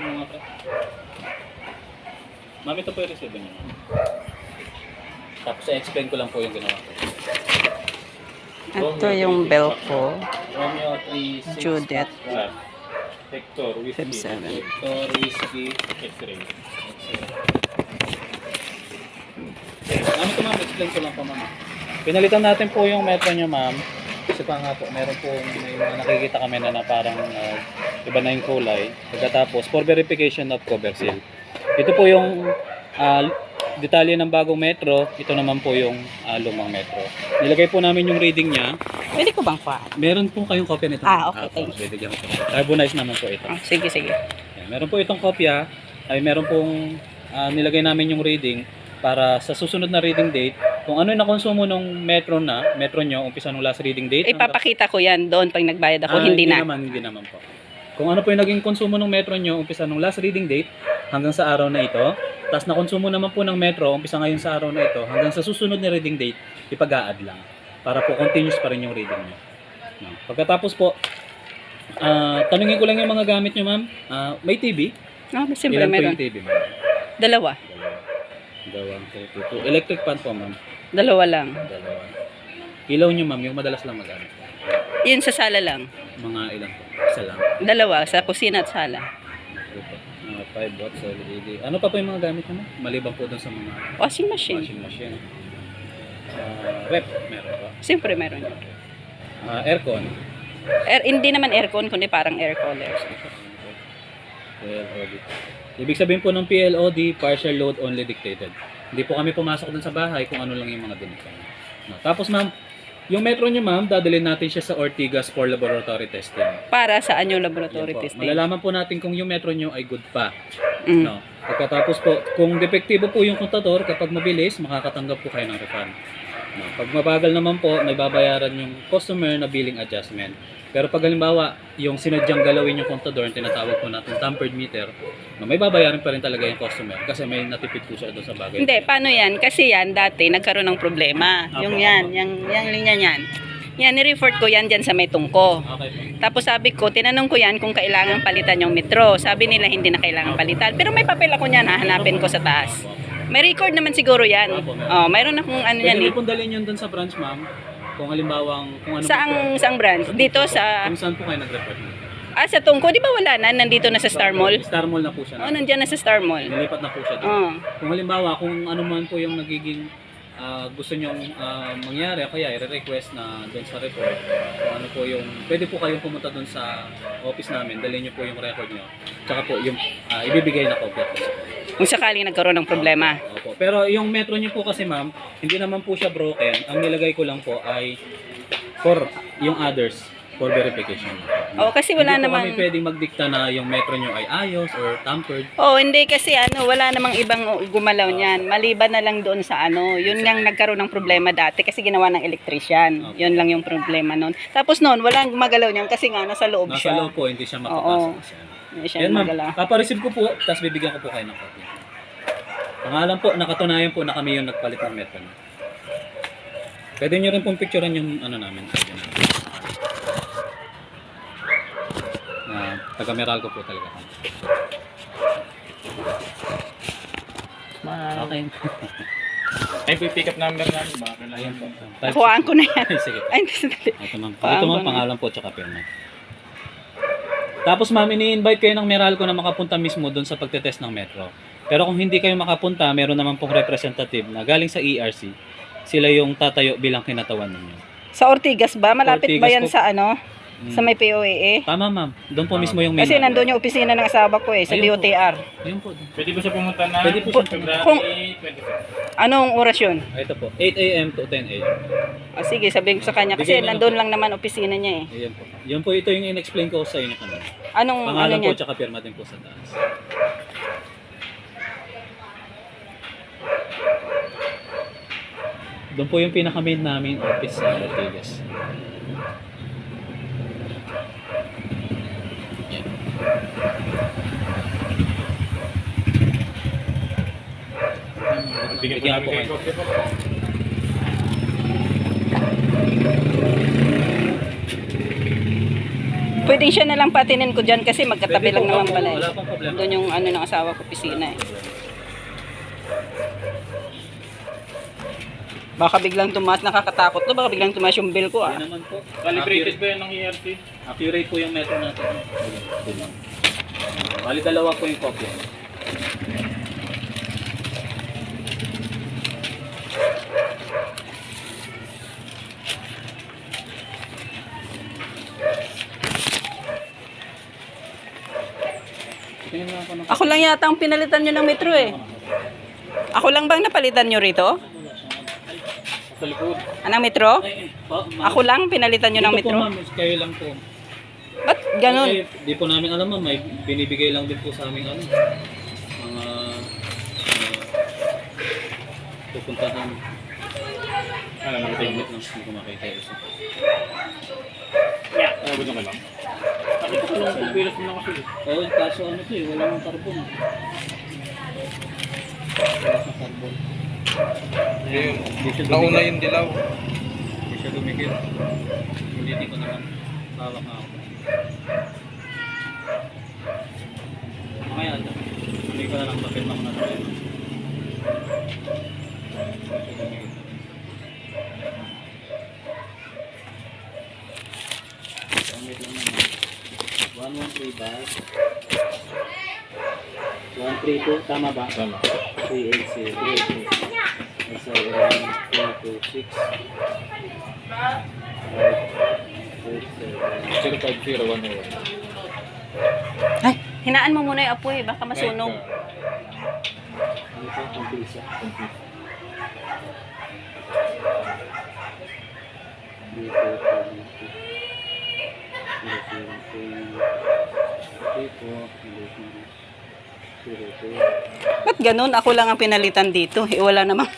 mo nga pre. Ma'am, ito po yung receive niyo. ma'am. Tapos i-explain ko lang po yung ginawa ko. Ito yung bell ko. Romeo 36 Juliet. Foxtrot. Hector Whiskey. 57. Hector Whiskey X-ray. Ano ito ma'am? Explain ko lang po ma'am. Pinalitan natin po yung metro nyo ma'am. Kasi pa nga po, meron po may mga nakikita kami na, na parang ah, iba na yung kulay. Pagkatapos, for verification of cover seal. Ito po yung ah, detalye ng bagong metro. Ito naman po yung ah, lumang metro. Nilagay po namin yung reading niya. Pwede ko bang kuha? Meron po kayong kopya nito. Ah, okay, thank you. bibigyan ko po. Carbonized naman po ito. Ah, sige, sige. Yan, meron po itong kopya. Ay meron pong ah, nilagay namin yung reading para sa susunod na reading date, kung ano yung nakonsumo ng metro na, metro nyo, umpisa nung last reading date. Ipapakita ko yan doon pag nagbayad ako, Ah, hindi na. naman, hindi naman po. Kung ano po yung naging konsumo ng metro nyo, umpisa nung last reading date, hanggang sa araw na ito. Tapos nakonsumo naman po ng metro, umpisa ngayon sa araw na ito, hanggang sa susunod na reading date, ipag-a-add lang. Para po continuous pa rin yung reading nyo. No. Pagkatapos po, ah tanungin ko lang yung mga gamit nyo, ma'am. Ah, may TV? Ah, siyempre Ilan po meron. yung TV, ma'am? Dalawa. Dalawang 32. Electric fan po, ma'am. Dalawa lang. Dalawa. Ilaw nyo, ma'am, yung madalas lang magamit. Yun sa sala lang. Mga ilan po? Isa lang. Dalawa, sa kusina at sala. Mga 5 watts LED. Ano pa po yung mga gamit mo? Maliban po dun sa mga Washing machine. washing machine. Ah, rep, meron po. Siyempre meron yun. Ah, aircon. Air, hindi naman aircon, kundi parang air cooler. PLOD. Ibig sabihin po ng PLOD, partial load only dictated. Hindi po kami pumasok dun sa bahay kung ano lang yung mga dinito. No. Tapos ma'am, yung metro nyo ma'am, dadalhin natin siya sa Ortigas for laboratory testing. Para saan yung Yan laboratory po. testing? Malalaman po natin kung yung metro nyo ay good pa. Mm. No. Pagkatapos po, kung depektibo po yung kontador, kapag mabilis, makakatanggap po kayo ng refund. No. Pag mabagal naman po, may babayaran yung customer na billing adjustment. Pero pag halimbawa, yung sinadyang galawin yung kontador, yung tinatawag po natin tampered meter, no, may babayaran pa rin talaga yung customer kasi may natipid po siya doon sa bagay. Hindi, paano yan? Kasi yan, dati, nagkaroon ng problema. Apo, Yung yan, apo. yung, yung linya yan. Yan, ni-report ko yan dyan sa may tungko. Okay po. Tapos sabi ko, tinanong ko yan kung kailangan palitan yung metro. Sabi nila hindi na kailangan palitan. Pero may papel ako niyan, hahanapin ko sa taas. May record naman siguro yan. Apo, meron. Oh, mayroon akong ano yan Pwede eh. mo pong dalhin yun doon sa branch, ma'am. Kung halimbawa, kung ano Saang, saang branch? Dito sa, Kung saan po kayo nag-report. ah, sa tungko. Di ba wala na? Nandito na sa Star Mall? Star Mall na po siya. Oh, nandiyan na sa Star Mall. Nilipat na po siya doon. Oh. Kung halimbawa, kung ano man po yung nagiging ah, gusto nyong ah, mangyari, kaya i-request na doon sa report, kung ano po yung, pwede po kayong pumunta doon sa office namin, dalhin nyo po yung record nyo, tsaka po yung ah, ibibigay na copy. Kung sakaling nagkaroon ng problema. Opo. Pero yung metro nyo po kasi ma'am, hindi naman po siya broken. Ang nilagay ko lang po ay for yung others, for verification. Oo, kasi wala hindi po namang... kami pwedeng magdikta na yung metro nyo ay ayos or tampered. Oh, hindi kasi ano, wala namang ibang gumalaw niyan. Maliban na lang doon sa ano, yun nga nagkaroon ng problema dati kasi ginawa ng electrician. Okay. Yun lang yung problema noon. Tapos noon, walang gumagalaw niyan kasi nga nasa loob Nasa siya. loob po, hindi siya Oo. makapasok. kasi ano. Hindi siya Yan ma'am, gumagalaw. papareceive ko po, tapos bibigyan ko po kayo ng copy. Pangalan po, nakatunayan po na kami yung nagpalit ng metro. Pwede nyo rin pong picturean yung ano namin. Pwede namin. Ah, taga Meralco po talaga. Okay. Ay, po yung pick up number namin. Baka Ayan po. Nakuhaan ko na yan. Ay, sige po. Ay, hindi sandali. Ito ma'am. Ito ma'am, pangalan po tsaka pirma. Tapos ma'am, ini-invite kayo ng Meralco na makapunta mismo doon sa pagtetest ng metro. Pero kung hindi kayo makapunta, meron naman pong representative na galing sa ERC. Sila yung tatayo bilang kinatawan ninyo. Sa Ortigas ba? Malapit ba Ortigas yan po. sa ano? Sa may POAA? Tama ma'am. Doon po mismo yung main. Kasi nandun yung opisina ng asawa ko eh, sa Ayun po. DOTR. Yun po. Pwede ba siya pumunta na? Pwede po siya- February Kung- 25. Anong oras yun? Ah, Ito po. 8 a.m. to 10 a.m. Ah, sige, sabihin ko sa kanya. Kasi Bigay na lang nandun po. lang naman opisina niya eh. Ayan po. Yun po ito yung in-explain ko sa inyo kanina. Anong ano Pangalan po niya? tsaka pirma din po sa taas. Doon po yung pinaka-main namin office sa Ortigas. Yan. Bigyan po namin kayo. Pwede siya na lang patinin ko dyan kasi magkatabi Pwede lang po, naman opo, pala. eh. Wala pang problema. Doon yung ano ng asawa ko, pisina eh. Baka biglang tumaas, nakakatakot to. Baka biglang tumaas yung bill ko ah. Yan naman po. Calibrated ba yan ng ERT? Accurate po yung metro natin. Yun lang. Bali dalawa po yung kopya. Ako ng Ako lang yata ang pinalitan nyo ng metro eh. Ako lang bang napalitan nyo rito? Sa likod. Anong metro? Ma'am. Ako lang pinalitan nyo ng Dito po, metro? ma'am, kayo lang po. Ba't ganun? Eh, di po namin alam ma'am, may binibigay lang din po sa aming ano, mga uh, pupuntahan. Ano, tingit mo? lang, hindi ko makita yung isa. Ano ba ka lang? Nakita ko lang kung pilas mo na kasi. Oo, kaso ano to eh, wala nang carbon. Wala sa carbon. Ayun. Nauna yung dilaw. Hindi siya dumikit. Hindi di ko naman hawak na ako. Mamaya, hindi ko na lang papel ako na tayo. Hindi siya dumikit. Gamit lang naman. 113 ba? 132, tama ba? Tama. 380, 380. Nasa around 226. 050101. Ay, hinaan mo muna yung apoy. Baka masunog. Ba't ganun? Ako lang ang pinalitan dito. Eh, wala namang